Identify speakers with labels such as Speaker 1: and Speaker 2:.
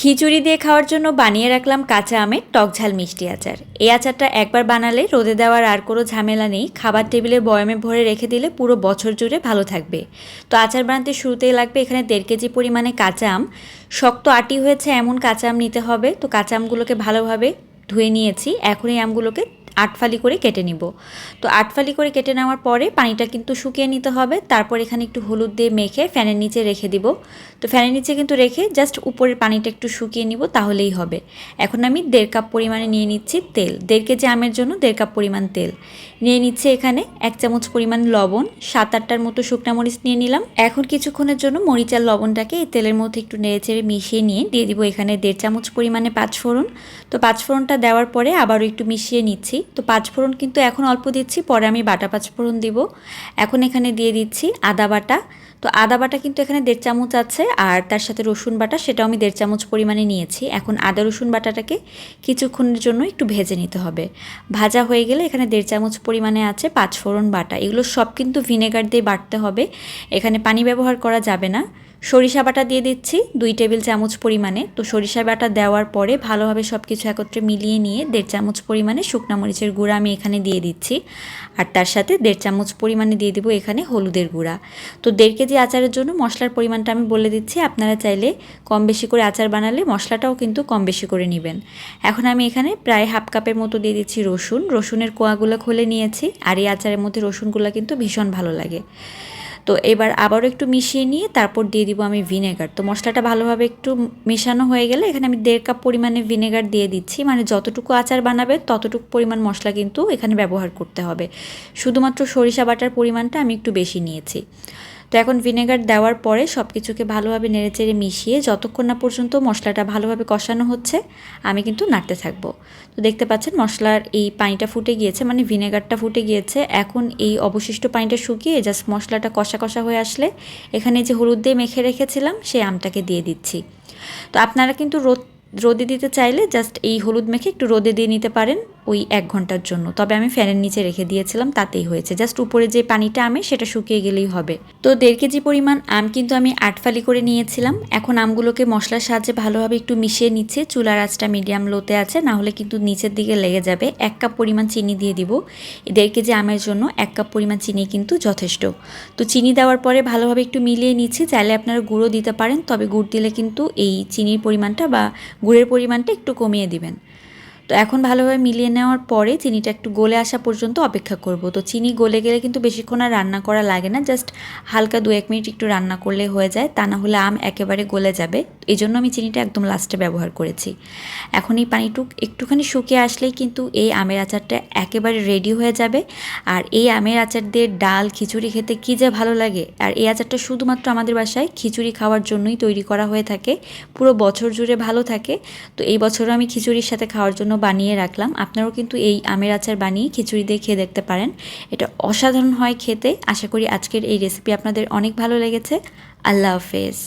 Speaker 1: খিচুড়ি দিয়ে খাওয়ার জন্য বানিয়ে রাখলাম কাঁচা আমের টক ঝাল মিষ্টি আচার। এই আচারটা একবার বানালে রোদে দেওয়ার আর কোনো ঝামেলা নেই। খাবার টেবিলে বয়মে ভরে রেখে দিলে পুরো বছর জুড়ে ভালো থাকবে। তো আচার বানাতে শুরুতেই লাগবে এখানে দেড় কেজি পরিমাণে কাঁচা আম। শক্ত আটি হয়েছে এমন কাঁচা আম নিতে হবে। তো কাঁচা আমগুলোকে ভালোভাবে ধুয়ে নিয়েছি। এখন এই আমগুলোকে আটফালি করে কেটে নিব। তো আটফালি করে কেটে নেওয়ার পরে পানিটা কিন্তু শুকিয়ে নিতে হবে। তারপর এখানে একটু হলুদ দিয়ে মেখে ফ্যানের নিচে রেখে দিব। তো ফ্যানের নিচে কিন্তু রেখে জাস্ট উপরের পানিটা একটু শুকিয়ে নিব, তাহলেই হবে। এখন আমি দেড় কাপ পরিমাণে নিয়ে নিচ্ছি তেল। দেড় কেজি আমের জন্য দেড় কাপ পরিমাণ তেল। নিয়ে নিচ্ছে এখানে এক চামচ পরিমাণ লবণ। সাত আটটার মতো শুকনা মরিচ নিয়ে নিলাম। এখন কিছুক্ষণের জন্য মরিচ আর লবণটাকে এই তেলের মধ্যে একটু নেড়েচেড়ে মিশিয়ে নিয়ে দিয়ে দিব এখানে দেড় চামচ পরিমাণে পাঁচফোড়ন। তো পাঁচফোড়নটা দেওয়ার পরে আবারও একটু মিশিয়ে নিচ্ছি। তো পাঁচফোড়ন কিন্তু এখন অল্প দিচ্ছি, পরে আমি বাটা পাঁচফোড়ন দিব। এখন এখানে দিয়ে দিচ্ছি আদা বাটা। তো আদা বাটা কিন্তু এখানে দেড় চামচ আছে, আর তার সাথে রসুন বাটা, সেটাও আমি দেড় চামচ পরিমাণে নিয়েছি। এখন আদা রসুন বাটাটাকে কিছুক্ষণের জন্য একটু ভেজে নিতে হবে। ভাজা হয়ে গেলে এখানে দেড় চামচ পরিমাণে আছে পাঁচফোড়ন বাটা। এগুলো সব কিন্তু ভিনেগার দিয়ে বাটতে হবে। এখানে পানি ব্যবহার করা যাবে না। সরিষা বাটা দিয়ে দিচ্ছি দুই টেবিল চামচ পরিমাণে। তো সরিষা বাটা দেওয়ার পরে ভালোভাবে সব কিছু একত্রে মিলিয়ে নিয়ে দেড় চামচ পরিমাণে শুকনা মরিচের গুঁড়া আমি এখানে দিয়ে দিচ্ছি। আর তার সাথে দেড় চামচ পরিমাণে দিয়ে দেবো এখানে হলুদের গুঁড়া। তো দেড় কেজি আচারের জন্য মশলার পরিমাণটা আমি বলে দিচ্ছি। আপনারা চাইলে কম বেশি করে আচার বানালে মশলাটাও কিন্তু কম বেশি করে নেবেন। এখন আমি এখানে প্রায় হাফ কাপের মতো দিয়ে দিচ্ছি রসুন। রসুনের কোয়াগুলো খুলে নিয়েছি। আর এই আচারের মধ্যে রসুনগুলো কিন্তু ভীষণ ভালো লাগে। তো এবার আবারও একটু মিশিয়ে নিয়ে তারপর দিয়ে দিব আমি ভিনেগার। তো মশলাটা ভালোভাবে একটু মেশানো হয়ে গেলে এখানে আমি দেড় কাপ পরিমাণে ভিনেগার দিয়ে দিচ্ছি। মানে যতটুকু আচার বানাবে ততটুকু পরিমাণ মশলা কিন্তু এখানে ব্যবহার করতে হবে। শুধুমাত্র সরিষা বাটার পরিমাণটা আমি একটু বেশি নিয়েছি। তো এখন ভিনেগার দেওয়ার পরে সব কিছুকে ভালোভাবে নেড়েচেড়ে মিশিয়ে যতক্ষণ না পর্যন্ত মশলাটা ভালোভাবে কষানো হচ্ছে, আমি কিন্তু নাড়তে থাকব। তো দেখতে পাচ্ছেন মশলার এই পানিটা ফুটে গিয়েছে মানে ভিনেগারটা ফুটে গিয়েছে। এখন এই অবশিষ্ট পানিটা শুকিয়ে জাস্ট মশলাটা কষা কষা হয়ে আসলে এখানে যে হলুদ দিয়ে মেখে রেখেছিলাম সেই আমটাকে দিয়ে দিচ্ছি। তো আপনারা কিন্তু রোদ, রোদে দিতে চাইলে জাস্ট এই হলুদ মেখে একটু রোদে দিয়ে নিতে পারেন। ওই এক ঘণ্টার জন্য। তবে আমি ফ্যানের নিচে রেখে দিয়েছিলাম, তাতেই হয়েছে। জাস্ট উপরে যে পানিটা আমে, সেটা শুকিয়ে গেলেই হবে। তো দেড় কেজি পরিমাণ আম কিন্তু আমি আটফালি করে নিয়েছিলাম। এখন আমগুলোকে মশলার সাহায্যে ভালোভাবে একটু মিশিয়ে নিচ্ছে। চুলার আঁচটা মিডিয়াম লোতে আছে, না হলে কিন্তু নিচের দিকে লেগে যাবে। এক কাপ পরিমাণ চিনি দিয়ে দিব। দেড় কেজি আমের জন্য এক কাপ পরিমাণ চিনি কিন্তু যথেষ্ট। তো চিনি দেওয়ার পরে ভালোভাবে একটু মিলিয়ে নিচ্ছি। চাইলে আপনারা গুঁড়ো দিতে পারেন, তবে গুড় দিলে কিন্তু এই চিনির পরিমাণটা বা গুড়ের পরিমাণটা একটু কমিয়ে দিবেন। তো এখন ভালোভাবে মিলিয়ে নেওয়ার পরে চিনিটা একটু গলে আসা পর্যন্ত অপেক্ষা করব। তো চিনি গলে গেলে কিন্তু বেশিক্ষণ আর রান্না করা লাগে না জাস্ট হালকা দু এক মিনিট একটু রান্না করলে হয়ে যায়, তা না হলে আম একেবারে গলে যাবে। এই জন্য আমি চিনিটা একদম লাস্টে ব্যবহার করেছি। এখন এই পানিটুক একটুখানি শুকিয়ে আসলেই কিন্তু এই আমের আচারটা একেবারে রেডি হয়ে যাবে। আর এই আমের আচার দিয়ে ডাল, খিচুড়ি খেতে কী যে ভালো লাগে। আর এই আচারটা শুধুমাত্র আমাদের বাসায় খিচুড়ি খাওয়ার জন্যই তৈরি করা হয়ে থাকে, পুরো বছর জুড়ে ভালো থাকে। তো এই বছরও আমি খিচুড়ির সাথে খাওয়ার জন্য বানিয়ে রাখলাম। আপনারাও কিন্তু এই আমের আচার বানিয়ে খিচুড়ি দিয়ে খেয়ে দেখতে পারেন। এটা অসাধারণ হয় খেতে। আশা করি আজকের এই রেসিপি আপনাদের অনেক ভালো লেগেছে। আল্লাহ হাফেজ।